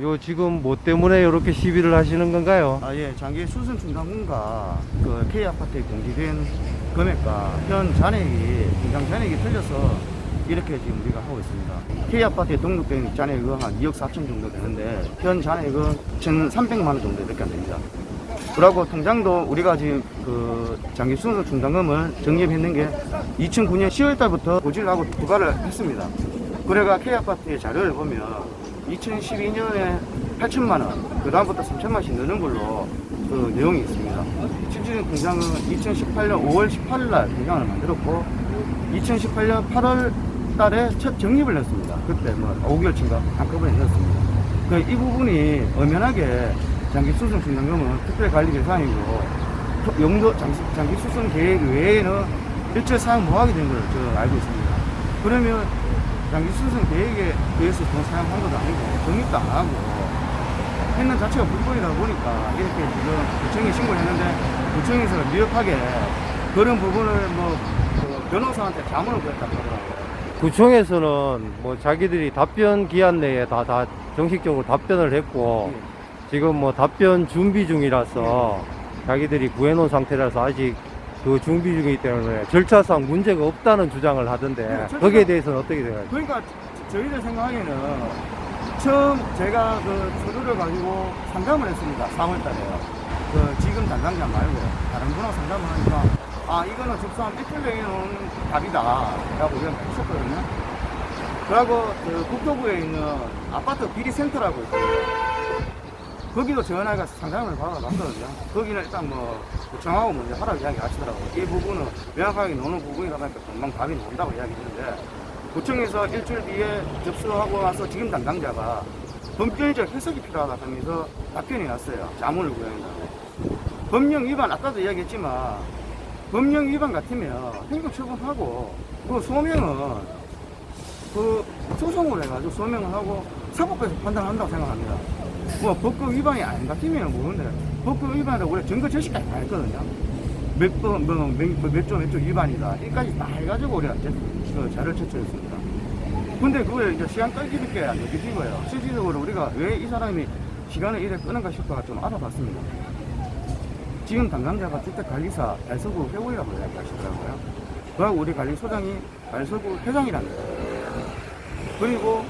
요 지금 뭐 때문에 이렇게 시비를 하시는 건가요? 아, 예, 장기 수선 충당금과 그 K 아파트에 공개된 금액과 현 잔액이 공장 잔액이 틀려서 이렇게 지금 우리가 하고 있습니다. K 아파트에 등록된 잔액은 한 2억 4천 정도 되는데 현 잔액은 1,300만 원 정도 밖에 안 됩니다. 그리고 통장도 우리가 지금 그 장기 수선 충당금을 적립했는 게 2009년 10월 달부터 고지를 하고 부과를 했습니다. 그래가 K 아파트의 자료를 보면 2012년에 8천만 원, 그 다음부터 3천만 원씩 넣는 걸로 그 내용이 있습니다. 실질적인 공장은 2018년 5월 18일 날 공장을 만들었고 2018년 8월 달에 첫 정립을 했습니다. 그때 뭐 5개월치인가 한꺼번에 넣었습니다. 그이 부분이 엄연하게 장기 수선 충당금은 특별 관리 대상이고 또 용도 장기, 장기 수선 계획 외에는 일절 사용 못하게 된 걸로 저 알고 있습니다. 그러면 장기 수선 계획에 의해서 돈 사용한 것도 아니고 정립도 안 하고 했는 자체가 불법이다 보니까 이렇게 지금 구청에 신고를 했는데 구청에서 미흡하게 그런 부분을 뭐 그 변호사한테 자문을 구했다고 하더라고요. 구청에서는 뭐 자기들이 답변 기한 내에 다, 다 정식적으로 답변을 했고 지금 뭐 답변 준비 중이라서 자기들이 구해놓은 상태라서 아직 그 준비 중이기 때문에 절차상 문제가 없다는 주장을 하던데 네, 거기에 대해서는 어떻게 생각하세요? 그러니까 저- 저희들 생각하기에는 처음 제가 그 서류를 가지고 상담을 했습니다. 3월 달에요. 그 지금 담당자 말고 다른 분하고 상담을 하니까 아 이거는 접수한 일주일 내에는 답이다 라고 이야기 했었거든요. 그리고 그 국토부에 있는 아파트 비리센터라고 있어요. 거기도 전화가 상담을 받아봤거든요. 거기는 일단 뭐 구청하고 먼저 하라고 이야기 하시더라고요. 이 부분은 명확하게 노는 부분이다 보니까 금방 답이 나온다고 이야기 했는데 구청에서 일주일 뒤에 접수하고 나서 지금 담당자가 법률적 해석이 필요하다 하면서 답변이 왔어요. 자문을 구해낸다고. 법령 위반, 아까도 이야기했지만 법령 위반 같으면 행정 처분하고 그 소명은 그 소송을 해가지고 소명을 하고 사법부에서 판단한다고 생각합니다. 뭐 법규 위반이 아닌 같으면 모르는데 법규 위반이라고 우리가 증거 제시까지 다 했거든요. 몇 번, 뭐, 몇, 몇 조, 몇 조 위반이다. 이까지 다 해가지고 우리가 이제 그 자료를 제출했습니다. 근데 그걸 이제 시간 끌기밖에 안 느끼신 거예요. 실질적으로 우리가 왜 이 사람이 시간을 이래 끄는가 싶어가 좀 알아봤습니다. 지금 담당자가 주택관리사 달서구 회원이라고 이야기하시더라고요. 그하고 우리 관리소장이 달서구 회장이랍니다. 그리고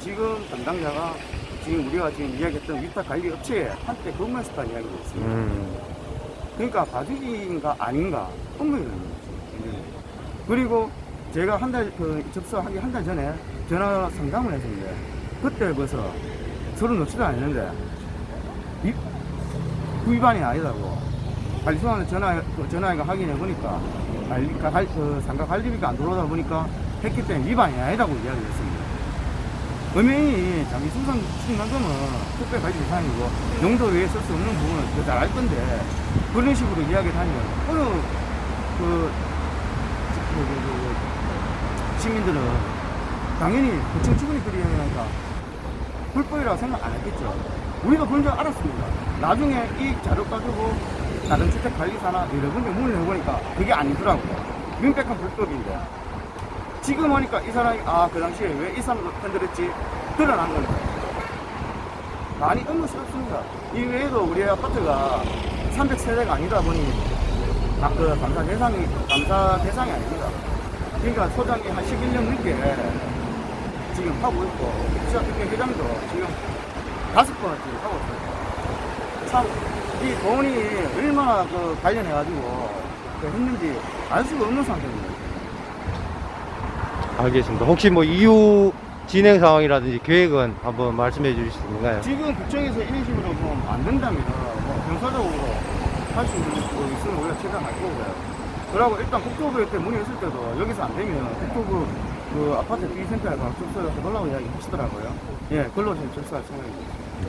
지금 담당자가 지금 우리가 지금 이야기했던 위탁 관리 업체에 한때 근무했었다는 이야기가 있습니다. 음, 그러니까 가족인가 아닌가 의문이 드는 거죠. 그리고 제가 한 달 그 접수하기 한 달 전에 전화 상담을 했었는데 그때 벌써 서른 넘지도 않았는데 위, 그 위반이 아니다고 관리소한테 전화 그 전화가 확인해 보니까 관리 관- 그 상가 관리비가 안 들어오다 보니까 했기 때문에 위반이 아니다고 이야기했습니다. 음행이 자기 수상 충당금은 특별 관리 대상이고 용도 외에 쓸 수 없는 부분은 더 잘알 건데 그런 식으로 이야기를 하면 어느 그, 그, 그, 그 시민들은 당연히 구청 직원이 그리 하니까 불법이라고 생각 안 했겠죠. 우리가 그런 줄 알았습니다. 나중에 이 자료 가지고 다른 주택관리사나 여러 군데 문을 해보니까 그게 아니더라고요. 명백한 불법인데. 지금 하니까 이 사람이 아 그 당시에 왜 이 사람을 건드렸지 드러난 건데 많이 의문스럽습니다. 이 외에도 우리 아파트가 300세대가 아니다 보니 아, 그 감사 대상이 감사 대상이 아닙니다. 그러니까 소장이 한 11년 넘게 지금 하고 있고 시작특회 회장도 지금 다섯 번 지금 하고 있어요. 참이 돈이 얼마나 그 관련해 가지고 그 했는지 알 수가 없는 상태입니다. 알겠습니다. 혹시 뭐 이후 진행 상황이라든지 계획은 한번 말씀해 주실 수 있나요? 지금 국정에서 이런 식으로 뭐안 된다면 뭐 경사적으로 할 수 있는 거 있으면 우리가 최대한 할 거고요. 그러고 일단 국토부에 때 문의했을 때도 여기서 안 되면 국토부 그 아파트 비센터에 가서 접수를 해달라고 이야기 하시더라고요. 예, 그걸로 지금 접수할 생각입니다.